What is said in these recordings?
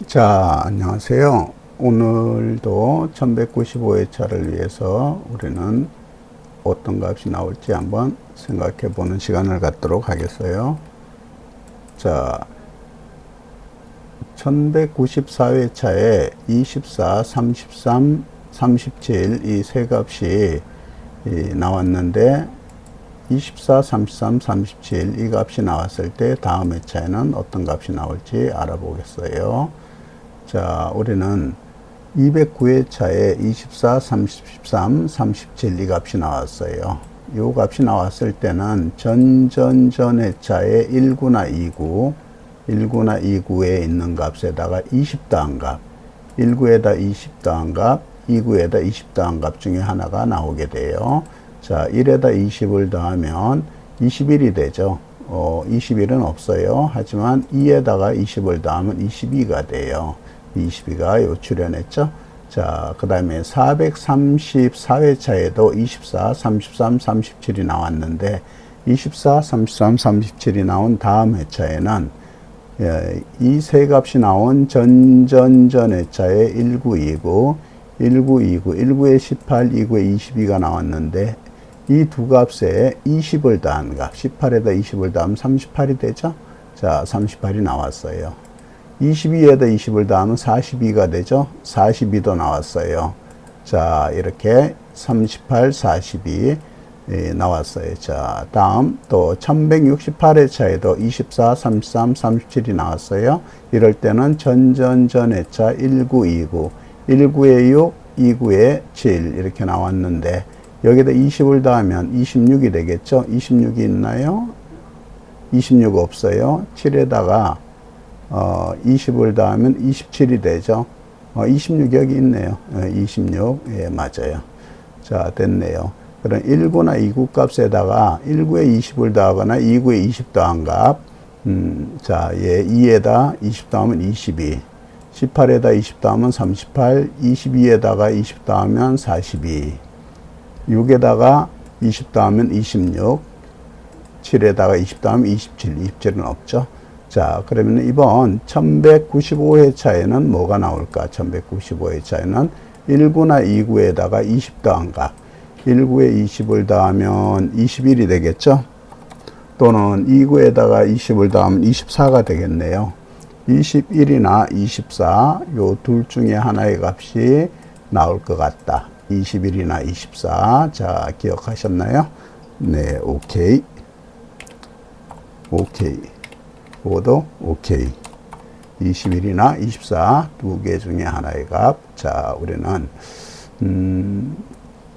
자, 안녕하세요. 오늘도 1195회차를 위해서 우리는 어떤 값이 나올지 한번 생각해 보는 시간을 갖도록 하겠어요. 자, 1194회차에 24, 33, 37 이 세 값이 이 나왔는데 24, 33, 37 이 값이 나왔을 때 다음 회차에는 어떤 값이 나올지 알아보겠어요. 자, 우리는 209회차에 24, 33, 37 이 값이 나왔어요. 이 값이 나왔을 때는 전전전 회차에 1구나 2구, 1구나 2구에 있는 값에다가 20 더한 값, 1구에다 20 더한 값, 2구에다 20 더한 값 중에 하나가 나오게 돼요. 자, 1에다 20을 더하면 21이 되죠. 어, 21은 없어요. 하지만 2에다가 20을 더하면 22가 돼요. 22가 요 출현했죠. 자, 그 다음에 434회차에도 24, 33, 37이 나왔는데 24, 33, 37이 나온 다음 회차에는 예, 이세 값이 나온 전전전 회차에 1929, 1929, 19에 18, 29에 22가 나왔는데 이 두 값에 20을 더한 값, 18에다 20을 더하면 38이 되죠? 자, 38이 나왔어요. 22에다 20을 더하면 42가 되죠? 42도 나왔어요. 자, 이렇게 38, 42 예, 나왔어요. 자, 다음 또 1168회 차에도 24, 33, 37이 나왔어요. 이럴 때는 전전전 회차 1929, 19에 6, 29에 7 이렇게 나왔는데 여기다 20을 더하면 26이 되겠죠? 26이 있나요? 26 없어요. 7에다가 어, 20을 더하면 27이 되죠. 어, 26 여기 있네요. 어, 26. 예, 맞아요. 자, 됐네요. 그럼 1구나 2구 값에다가 1구에 20을 더하거나 2구에 20 더한 값. 음, 자, 예, 2에다 20 더하면 22. 18에다 20 더하면 38. 22에다가 20 더하면 42. 6에다가 20 더하면 26. 7에다가 20 더하면 27. 27은 없죠. 자, 그러면 이번 1195회차에는 뭐가 나올까? 1195회차에는 1구나 2구에다가 20 더한 값. 1구에 20을 더하면 21이 되겠죠? 또는 2구에다가 20을 더하면 24가 되겠네요. 21이나 24, 요 둘 중에 하나의 값이 나올 것 같다. 21이나 24. 자, 기억하셨나요? 네, 오케이. 오케이. 오도 오케이. 21이나 24 두 개 중에 하나의 값. 자, 우리는 음,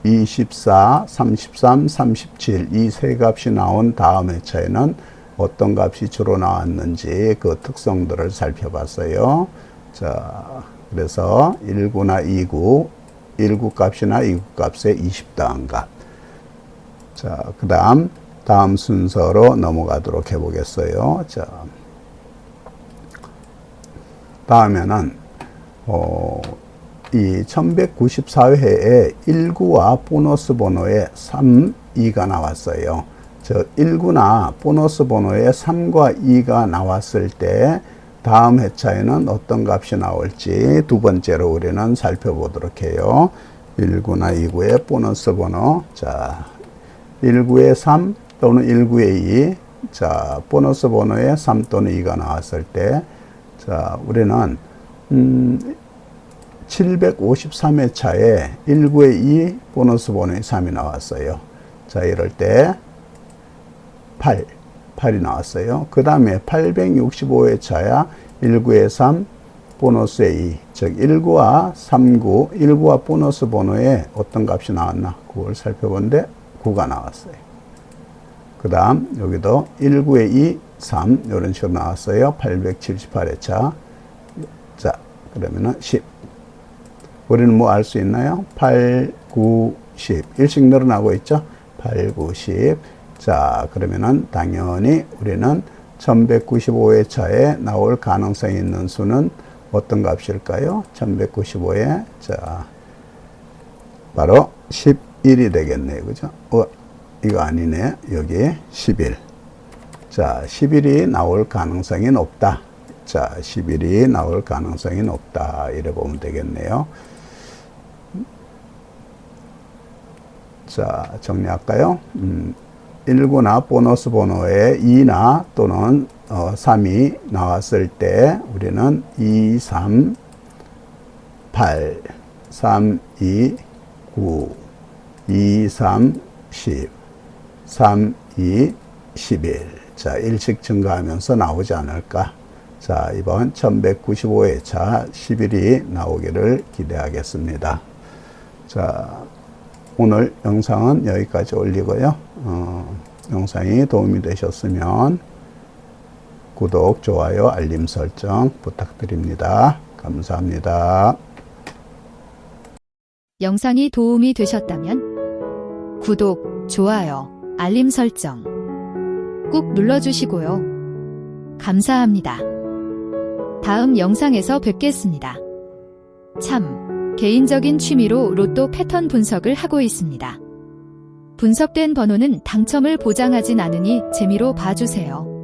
24, 33, 37 이 세 값이 나온 다음 회차에는 어떤 값이 주로 나왔는지 그 특성들을 살펴봤어요. 자, 그래서 1구나 2구, 1구 값이나 2구 값에 20 더한 값. 자, 그 다음, 다음 순서로 넘어가도록 해보겠어요. 자, 다음에는, 어, 이 1194회에 1구와 보너스 번호에 3, 2가 나왔어요. 저 1구나 보너스 번호에 3과 2가 나왔을 때 다음 회차에는 어떤 값이 나올지 두 번째로 우리는 살펴보도록 해요. 1구나 2구의 보너스 번호. 자, 1구에 3 또는 1구에 2. 자, 보너스 번호에 3 또는 2가 나왔을 때, 자, 우리는, 음, 753회 차에 1구에 2, 보너스 번호에 3이 나왔어요. 자, 이럴 때 8, 8이 나왔어요. 그 다음에 865회 차야 1구에 3, 보너스에 2. 즉, 1구와 3구, 1구와 보너스 번호에 어떤 값이 나왔나? 그걸 살펴본데 9가 나왔어요. 그 다음, 여기도 1구에 2, 3, 이런 식으로 나왔어요. 878회 차. 자, 그러면은 10. 우리는 뭐 알 수 있나요? 8, 9, 10. 일씩 늘어나고 있죠? 8, 9, 10. 자, 그러면은 당연히 우리는 1195회차에 나올 가능성이 있는 수는 어떤 값일까요? 1195에, 자, 바로 11이 되겠네요. 그죠? 어, 이거 아니네. 여기 11. 자, 11이 나올 가능성이 높다. 자, 11이 나올 가능성이 높다. 이래 보면 되겠네요. 자, 정리할까요? 음, 1구나 보너스 번호에 2나 또는 어, 3이 나왔을 때 우리는 2, 3, 8, 3, 2, 9, 2, 3, 10, 3, 2, 11. 자, 일씩 증가하면서 나오지 않을까. 자, 이번 1195회차 11이 나오기를 기대하겠습니다. 자, 오늘 영상은 여기까지 올리고요. 어, 영상이 도움이 되셨으면 구독, 좋아요, 알림 설정 부탁드립니다. 감사합니다. 영상이 도움이 되셨다면 구독, 좋아요, 알림 설정 꾹 눌러주시고요. 감사합니다. 다음 영상에서 뵙겠습니다. 참, 개인적인 취미로 로또 패턴 분석을 하고 있습니다. 분석된 번호는 당첨을 보장하진 않으니 재미로 봐주세요.